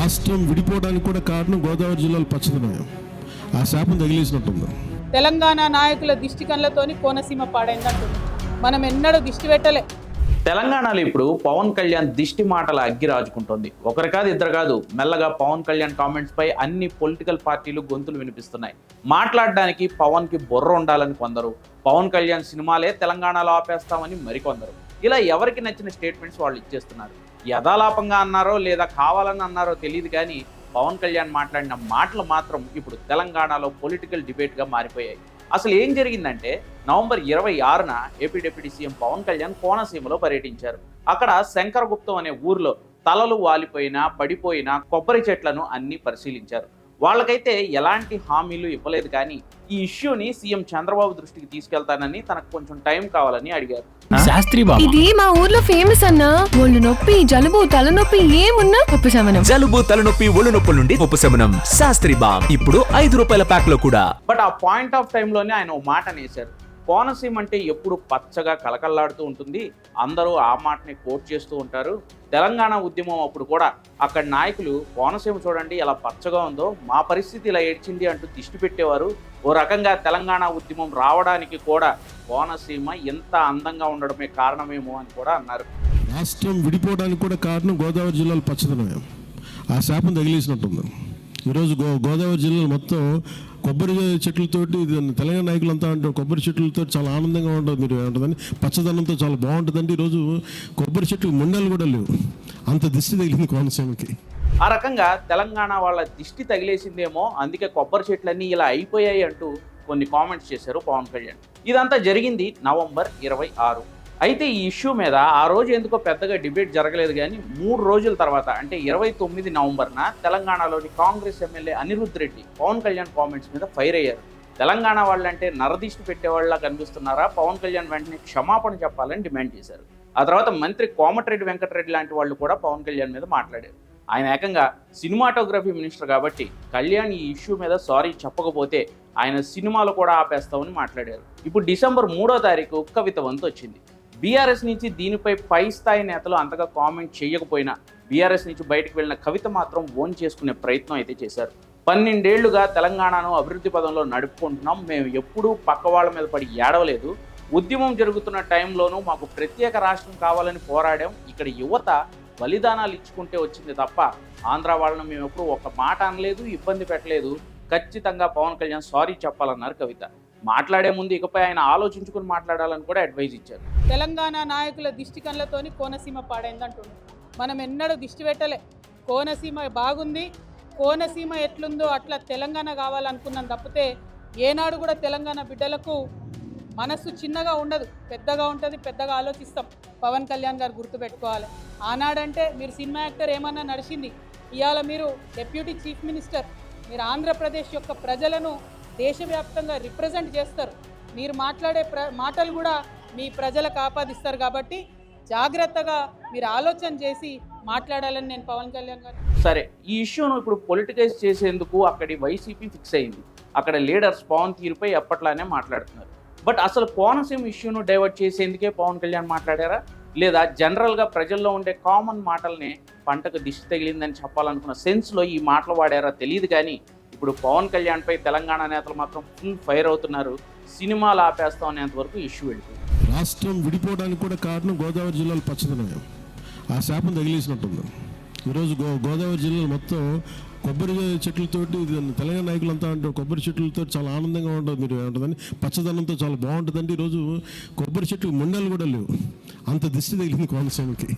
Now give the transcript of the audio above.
రాష్ట్రం విడిపోవడానికి కూడా కారణం గోదావరి జిల్లాలో పచ్చదనం. ఆ శాపం తగిలేసినట్టుంది. తెలంగాణ నాయకుల దిష్టి కళ్ళతోని కోనసీమ పాడైందంటుంది. మనం ఎన్నడూ దిష్టి పెట్టలే. తెలంగాణలో ఇప్పుడు పవన్ కళ్యాణ్ దిష్టి మాటల అగ్గి రాజుకుంటోంది. ఒకరు కాదు ఇద్దరు కాదు. మెల్లగా పవన్ కళ్యాణ్ కామెంట్స్ పై అన్ని పొలిటికల్ పార్టీలు గొంతులు వినిపిస్తున్నాయి. మాట్లాడడానికి పవన్కి బుర్ర ఉండాలని కొందరు. పవన్ కళ్యాణ్ సినిమాలే తెలంగాణలో ఆపేస్తామని మరికొందరు. ఇలా ఎవరికి నచ్చిన స్టేట్మెంట్స్ వాళ్ళు ఇచ్చేస్తున్నారు? యథాలాపంగా అన్నారో లేదా కావాలని అన్నారో తెలియదు కానీ పవన్ కళ్యాణ్ మాట్లాడిన మాటలు మాత్రం ఇప్పుడు తెలంగాణలో పొలిటికల్ డిబేట్గా మారిపోయాయి. అసలు ఏం జరిగిందంటే నవంబర్ ఇరవై ఆరున AP deputy CM Pavan Kalyan కోనసీమలో పర్యటించారు. అక్కడ శంకరగుప్తం అనే ఊర్లో తలలు వాలిపోయినా పడిపోయిన కొబ్బరి చెట్లను అన్ని పరిశీలించారు. వాళ్ళకైతే ఎలాంటి హామీలు ఇవ్వలేదు కానీ ఈ ఇష్యూని సీఎం చంద్రబాబు దృష్టికి తీసుకెళ్తానని తనకు కొంచెం టైం కావాలని అడిగారు. శాస్త్రి బాబు. ఇది మా ఊర్లో ఫేమస్ అన్న. ఒళ్ళు నొప్పి జలుబు తలనొప్పి ఏమున్నా ఉపశమనం. జలుబు తలనొప్పి ఒళ్ళు నొప్పుల నుండి ఉపశమనం. శాస్త్రి బామ్ ఇప్పుడు ఐదు రూపాయల ప్యాక్లో కూడా. బట్ ఆ పాయింట్ ఆఫ్ టైంలోనే ఆయన ఓ మాట అనేశారు. కోనసీమ అంటే ఎప్పుడు పచ్చగా కలకల్లాడుతూ ఉంటుంది. అందరూ ఆ మాటని కోట్ చేస్తూ ఉంటారు. తెలంగాణ ఉద్యమం అప్పుడు కూడా అక్కడ నాయకులు కోనసీమ చూడండి ఎలా పచ్చగా ఉందో మా పరిస్థితి ఇలా ఏడ్చింది అంటూ దిష్టి పెట్టేవారు. ఓ రకంగా తెలంగాణ ఉద్యమం రావడానికి కూడా కోనసీమ ఎంత అందంగా ఉండడమే కారణమేమో అని కూడా అన్నారు. రాష్ట్రం విడిపోవడానికి కూడా కారణం గోదావరి జిల్లాలో పచ్చదనమే. ఆ శాపం తగిలేసినట్టుంది. ఈరోజు గో గోదావరి జిల్లాలో మొత్తం కొబ్బరి చెట్లతోటి తెలంగాణ తెలంగాణ నాయకులంతా అంటారు కొబ్బరి చెట్లతో చాలా ఆనందంగా ఉంటుంది మీరు ఏమంటుందని పచ్చదనంతో చాలా బాగుంటుందండి. ఈరోజు కొబ్బరి చెట్లు ముండలు కూడా లేవు. అంత దిష్టి తగిలింది కోనసీమకి. ఆ రకంగా తెలంగాణ వాళ్ళ దిష్టి తగిలేసిందేమో అందుకే కొబ్బరి చెట్లన్నీ ఇలా అయిపోయాయి అంటూ కొన్ని కామెంట్స్ చేశారు పవన్ కళ్యాణ్. ఇదంతా జరిగింది నవంబర్ ఇరవై ఆరు. అయితే ఈ ఇష్యూ మీద ఆ రోజు ఎందుకో పెద్దగా డిబేట్ జరగలేదు కానీ మూడు రోజుల తర్వాత అంటే ఇరవై తొమ్మిది నవంబర్న తెలంగాణలోని కాంగ్రెస్ ఎమ్మెల్యే అనిరుద్ రెడ్డి పవన్ కళ్యాణ్ కామెంట్స్ మీద ఫైర్ అయ్యారు. తెలంగాణ వాళ్ళంటే నరదిష్టి పెట్టేవాళ్ళ కనిపిస్తున్నారా? పవన్ కళ్యాణ్ వెంటనే క్షమాపణ చెప్పాలని డిమాండ్ చేశారు. ఆ తర్వాత మంత్రి కోమటిరెడ్డి వెంకటరెడ్డి లాంటి వాళ్ళు కూడా పవన్ కళ్యాణ్ మీద మాట్లాడారు. ఆయన ఏకంగా సినిమాటోగ్రఫీ మినిస్టర్ కాబట్టి కళ్యాణ్ ఈ ఇష్యూ మీద సారీ చెప్పకపోతే ఆయన సినిమాలు కూడా ఆపేస్తామని మాట్లాడారు. ఇప్పుడు డిసెంబర్ మూడో తారీఖు కవిత వంతు వచ్చింది బీఆర్ఎస్ నుంచి దీనిపై పై స్థాయి నేతలు అంతగా కామెంట్ చేయకపోయినా బీఆర్ఎస్ నుంచి బయటకు వెళ్ళిన కవిత మాత్రం ఓన్ చేసుకునే ప్రయత్నం అయితే చేశారు. పన్నెండేళ్ళుగా తెలంగాణను అభివృద్ధి పదంలో నడుపుకుంటున్నాం. మేము ఎప్పుడూ పక్క వాళ్ళ మీద పడి ఏడవలేదు. ఉద్యమం జరుగుతున్న టైంలోనూ మాకు ప్రత్యేక రాష్ట్రం కావాలని పోరాడాం. ఇక్కడ యువత బలిదానాలు ఇచ్చుకుంటే వచ్చింది తప్ప ఆంధ్ర వాళ్ళను మేము ఎప్పుడు ఒక మాట అనలేదు ఇబ్బంది పెట్టలేదు. ఖచ్చితంగా పవన్ కళ్యాణ్ సారీ చెప్పాలన్నారు కవిత. మాట్లాడే ముందు ఇకపై ఆయన ఆలోచించుకుని మాట్లాడాలని కూడా అడ్వైజ్ ఇచ్చారు. తెలంగాణ నాయకుల దిష్టి కళ్ళతోని కోనసీమ పాడైందంటుంది మనం ఎన్నడూ దిష్టి పెట్టలే. కోనసీమ బాగుంది కోనసీమ ఎట్లుందో అట్లా తెలంగాణ కావాలనుకున్నాం తప్పితే ఏనాడు కూడా తెలంగాణ బిడ్డలకు మనస్సు చిన్నగా ఉండదు. పెద్దగా ఉంటుంది పెద్దగా ఆలోచిస్తాం. పవన్ కళ్యాణ్ గారు గుర్తుపెట్టుకోవాలి ఆనాడంటే మీరు సినిమా యాక్టర్ ఏమన్నా నడిచింది. ఇవాళ మీరు డెప్యూటీ చీఫ్ మినిస్టర్. మీరు ఆంధ్రప్రదేశ్ యొక్క ప్రజలను దేశవ్యాప్తంగా రిప్రజెంట్ చేస్తారు. మీరు మాట్లాడే ప్ర మాటలు కూడా మీ ప్రజలకు ఆపాదిస్తారు కాబట్టి జాగ్రత్తగా మీరు ఆలోచన చేసి మాట్లాడాలని నేను పవన్ కళ్యాణ్ గారు సరే ఈ ఇష్యూను ఇప్పుడు పొలిటికైజ్ చేసేందుకు అక్కడి వైసీపీ ఫిక్స్ అయింది. అక్కడ లీడర్స్ పవన్ తీరుపై ఎప్పట్లానే మాట్లాడుతున్నారు. బట్ అసలు కోనసీమ ఇష్యూను డైవర్ట్ చేసేందుకే పవన్ కళ్యాణ్ మాట్లాడారా? లేదా జనరల్గా ప్రజల్లో ఉండే కామన్ మాటల్ని పంటకు దిష్టి తగిలిందని చెప్పాలనుకున్న సెన్స్లో ఈ మాటలు వాడారా? తెలియదు కానీ ఇప్పుడు పవన్ కళ్యాణ్పై తెలంగాణ నేతలు మాత్రం ఫుల్ ఫైర్ అవుతున్నారు. సినిమాలు ఆపేస్తాం అనేంత వరకు ఇష్యూ వెళ్ళిపోయింది రాష్ట్రం విడిపోవడానికి కూడా కారణం గోదావరి జిల్లాలో పచ్చదనమే ఆ శాపం తగిలేసినట్టుంది. ఈరోజు గో గోదావరి జిల్లాలో మొత్తం కొబ్బరి చెట్లతోటి ఇది తెలంగాణ నాయకులంతా అంటారు కొబ్బరి చెట్లతో చాలా ఆనందంగా ఉంటుంది మీరు ఉంటుందని పచ్చదనంతో చాలా బాగుంటుందండి ఈరోజు కొబ్బరి చెట్లు ముండలు కూడా లేవు. అంత దిష్టి తగిలింది కోనసీమకి.